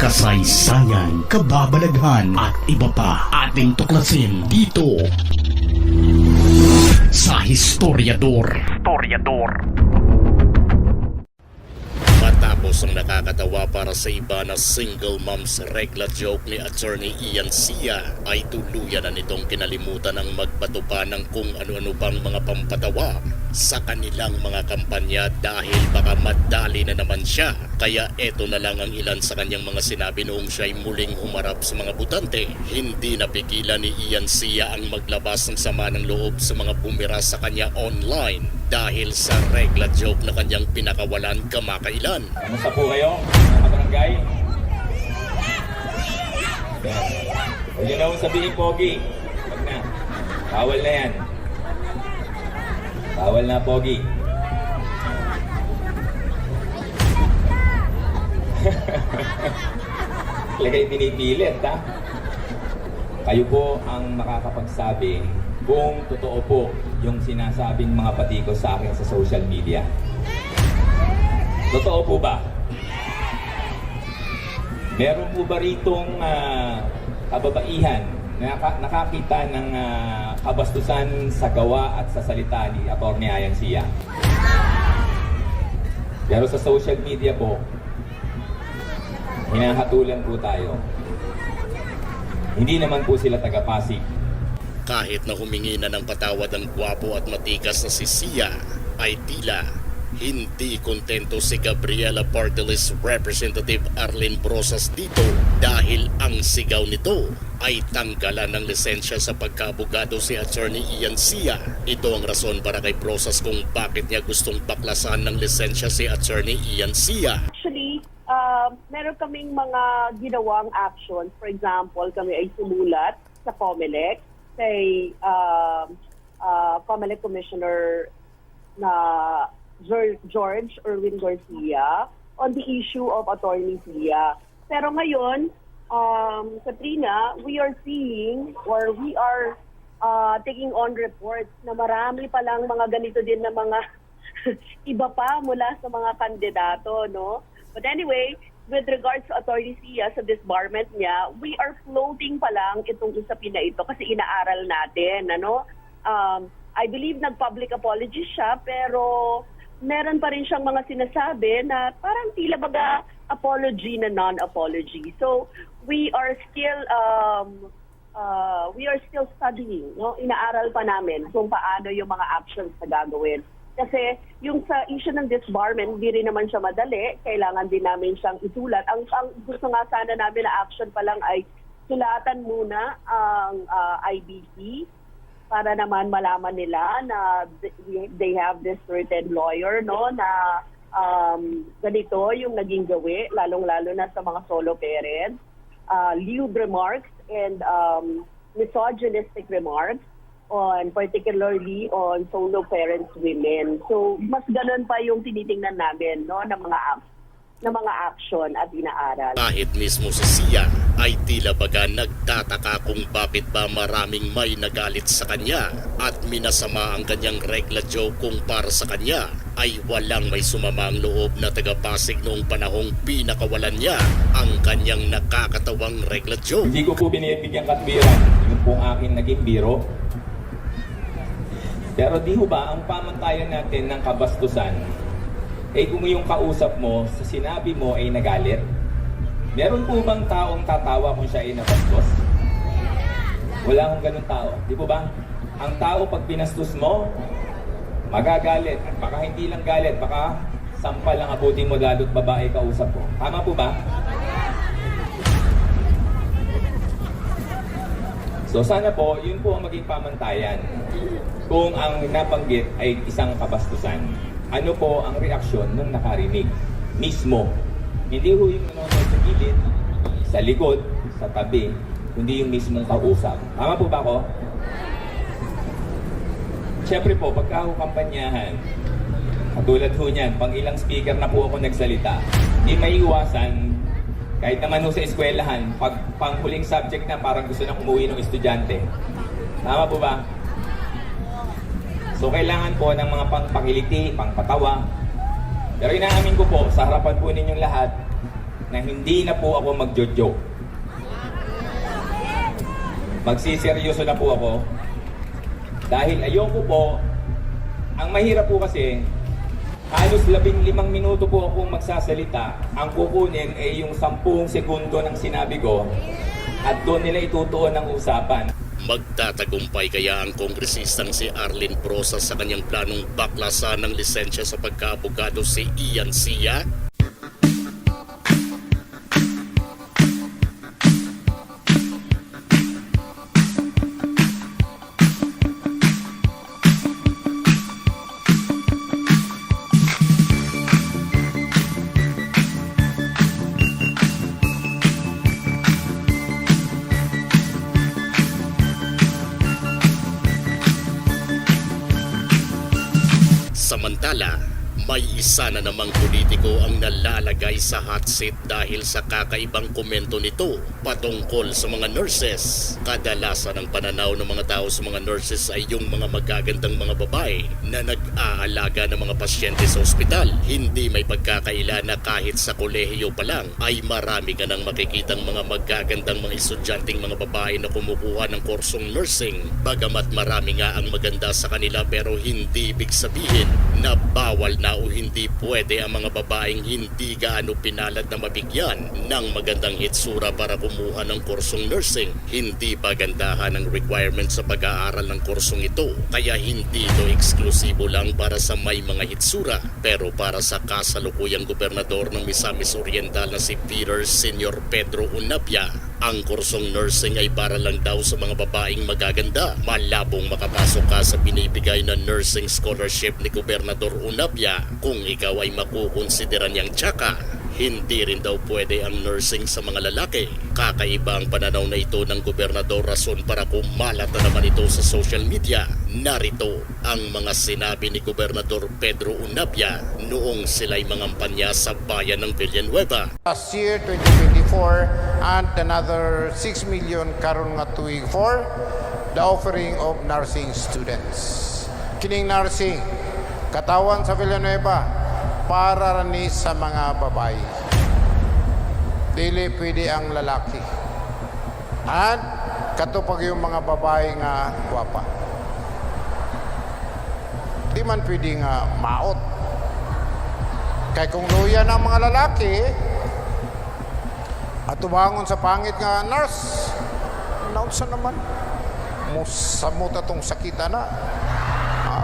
kasaysayan, kababalaghan at iba pa ating tuklasin dito sa Historiador. Historiador. Matapos ang nakakatawa para sa iba na single mom's regla joke ni Attorney Ian Sia ay tuluyan na nitong kinalimutan ang magbato pa ng kung ano-ano pang mga pampatawa sa kanilang mga kampanya dahil baka madali na naman siya. Kaya eto na lang ang ilan sa kanyang mga sinabi noong siya'y muling humarap sa mga butante. Hindi napigilan ni Ian Sia ang maglabas ng sama ng loob sa mga bumira sa kanya online dahil sa regla joke na kanyang pinakawalan kamakailan. Kamusta po kayo, mga barangay? Huwag niyo na sabihin, Pogi. Huwag na. Bawal na yan. Bawal na, Pogi. Lagay pinipilit, ha? Kayo po ang makakapagsabi kung totoo po yung sinasabing mga patiko sa akin sa social media. Totoo po ba? Meron po ba ritong ah, kababaihan naka- nakakita ng ah, kabastusan sa gawa at sa salita ni Atty. Ayan Sia? Pero sa social media po, hinahatulan po tayo. Hindi naman po sila taga-Pasig. Kahit na humingi na ng patawad ang gwapo at matikas na si Sia, ay tila hindi kontento si Gabriela Pardelis Representative Arlene Brosas dito dahil ang sigaw nito ay tanggalan ng lisensya sa pagkaabogado si Attorney Ian Sia. Ito ang rason para kay Brosas kung bakit niya gustong baklasan ng lisensya si Attorney Ian Sia. Actually, uh, meron kaming mga ginawang actions. For example, kami ay sumulat sa COMELEC kay uh, uh, COMELEC Commissioner na George Erwin Garcia on the issue of attorney Sia. Pero ngayon, um, Katrina, we are seeing or we are uh, taking on reports na marami palang mga ganito din na mga iba pa mula sa mga kandidato, no? But anyway, with regards to Attorney Sia sa disbarment niya, we are floating pa lang itong usapin na ito kasi inaaral natin, ano? Um, I believe nag-public apology siya, pero meron pa rin siyang mga sinasabi na parang tila baga apology na non-apology. So, we are still um, uh, we are still studying, no? Inaaral pa namin kung paano yung mga actions na gagawin. Kasi yung sa issue ng disbarment, hindi rin naman siya madali. Kailangan din namin siyang isulat. Ang, ang gusto nga sana namin na action pa lang ay sulatan muna ang uh, IBC para naman malaman nila na th- they have this certain lawyer no na um, ganito yung naging gawi lalong-lalo na sa mga solo parents uh, lewd remarks and um, misogynistic remarks on particularly on solo parents women. So mas ganun pa yung tinitingnan namin no ng mga ac- ng mga action at inaaral. Kahit mismo si Sia ay tila baga nagtataka kung bakit ba maraming may nagalit sa kanya at minasama ang kanyang regla joke kung para sa kanya ay walang may sumamang loob na tagapasig noong panahong pinakawalan niya ang kanyang nakakatawang regla joke. Hindi ko po binibigyan katwiran yung pong aking naging biro. Pero di ho ba, ang pamantayan natin ng kabastusan, eh kung yung kausap mo, sa sinabi mo ay nagalit, meron po bang taong tatawa kung siya ay nabastos? Wala akong ganun tao. Di po ba? Ang tao pag pinastos mo, magagalit. At baka hindi lang galit, baka sampal ang abutin mo lalo't babae kausap ko. Tama po ba? So sana po, yun po ang maging pamantayan. Kung ang nabanggit ay isang kabastusan, ano po ang reaksyon ng nakarinig mismo? Hindi ho yung nanonood sa gilid, sa likod, sa tabi, kundi yung mismong kausap. Tama po ba ako? Siyempre po, pagka ho kampanyahan, katulad ho niyan, pang ilang speaker na po ako nagsalita, hindi maiiwasan kahit naman ho sa eskwelahan, pag panghuling subject na parang gusto na umuwi ng estudyante. Tama po ba? So kailangan po ng mga pangpangiliti, pangpatawa. Pero inaamin ko po, sa harapan po ninyong lahat, na hindi na po ako magjo-joke. Magsiseryoso na po ako. Dahil ayoko po, ang mahirap po kasi, halos labing limang minuto po akong magsasalita. Ang kukunin ay yung sampung segundo ng sinabi ko at doon nila itutuon ang usapan. Magtatagumpay kaya ang kongresistang si Arlene Prosa sa kanyang planong baklasan ng lisensya sa pagkaabogado si Ian Sia? Samantala, may isa na namang politiko ang nalalagay sa hot seat dahil sa kakaibang komento nito patungkol sa mga nurses. Kadalasan ang pananaw ng mga tao sa mga nurses ay yung mga magagandang mga babae na nag-aalaga ng mga pasyente sa ospital. Hindi may pagkakaila na kahit sa kolehiyo pa lang ay marami ka nang makikitang mga magagandang mga estudyanteng mga babae na kumukuha ng kursong nursing. Bagamat marami nga ang maganda sa kanila pero hindi ibig sabihin na bawal na o hindi pwede ang mga babaeng hindi gaano pinalad na mabigyan ng magandang hitsura para kumuha ng kursong nursing. Hindi ba gandahan ang requirement sa pag-aaral ng kursong ito? Kaya hindi ito eksklusibo lang para sa may mga hitsura. Pero para sa kasalukuyang gobernador ng Misamis Oriental na si Peter Senior Pedro Unapia, ang kursong nursing ay para lang daw sa mga babaeng magaganda. Malabong makapasok ka sa binibigay na nursing scholarship ni Gobernador Unapia kung ikaw ay makukonsidera niyang tsaka. Hindi rin daw pwede ang nursing sa mga lalaki. Kakaiba ang pananaw na ito ng gobernador rason para kumalat na naman ito sa social media. Narito ang mga sinabi ni Gobernador Pedro Unapia noong sila'y mangampanya sa bayan ng Villanueva. Last year, 2024, and another 6 million karon nga tuig for the offering of nursing students. Kining nursing, katawan sa Villanueva, para ni sa mga babae. Dili pwede ang lalaki. At katupag yung mga babae nga gwapa. Di man pwede nga maot. Kay kung luya ng mga lalaki, at tubangon sa pangit nga nurse. Naunsa naman. Musamot atong sakita na. Ha?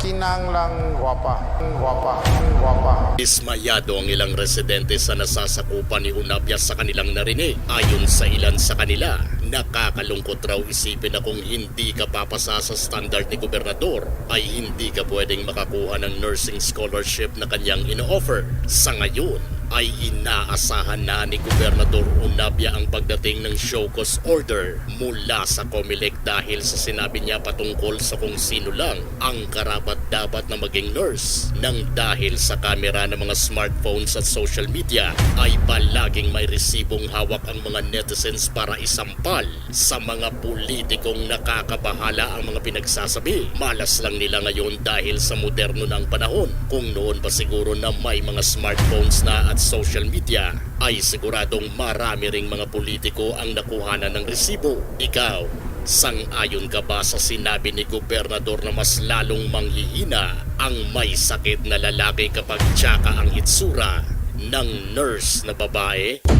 Kinang lang gwapa. Gwapa. Gwapa. Dismayado ang ilang residente sa nasasakupan ni Unapia sa kanilang narinig. Ayon sa ilan sa kanila, nakakalungkot raw isipin na kung hindi ka papasa sa standard ni gobernador, ay hindi ka pwedeng makakuha ng nursing scholarship na kanyang ino-offer. Sa ngayon, ay inaasahan na ni Gobernador Unapia ang pagdating ng show cause order mula sa Comelec dahil sa sinabi niya patungkol sa kung sino lang ang karapat dapat na maging nurse nang dahil sa kamera ng mga smartphones at social media ay palaging may resibong hawak ang mga netizens para isampal sa mga politikong nakakabahala ang mga pinagsasabi. Malas lang nila ngayon dahil sa moderno ng panahon. Kung noon pa siguro na may mga smartphones na at social media, ay siguradong marami ring mga politiko ang nakuhanan ng resibo. Ikaw, sang-ayon ka ba sa sinabi ni Gobernador na mas lalong manghihina ang may sakit na lalaki kapag tsaka ang hitsura ng nurse na babae?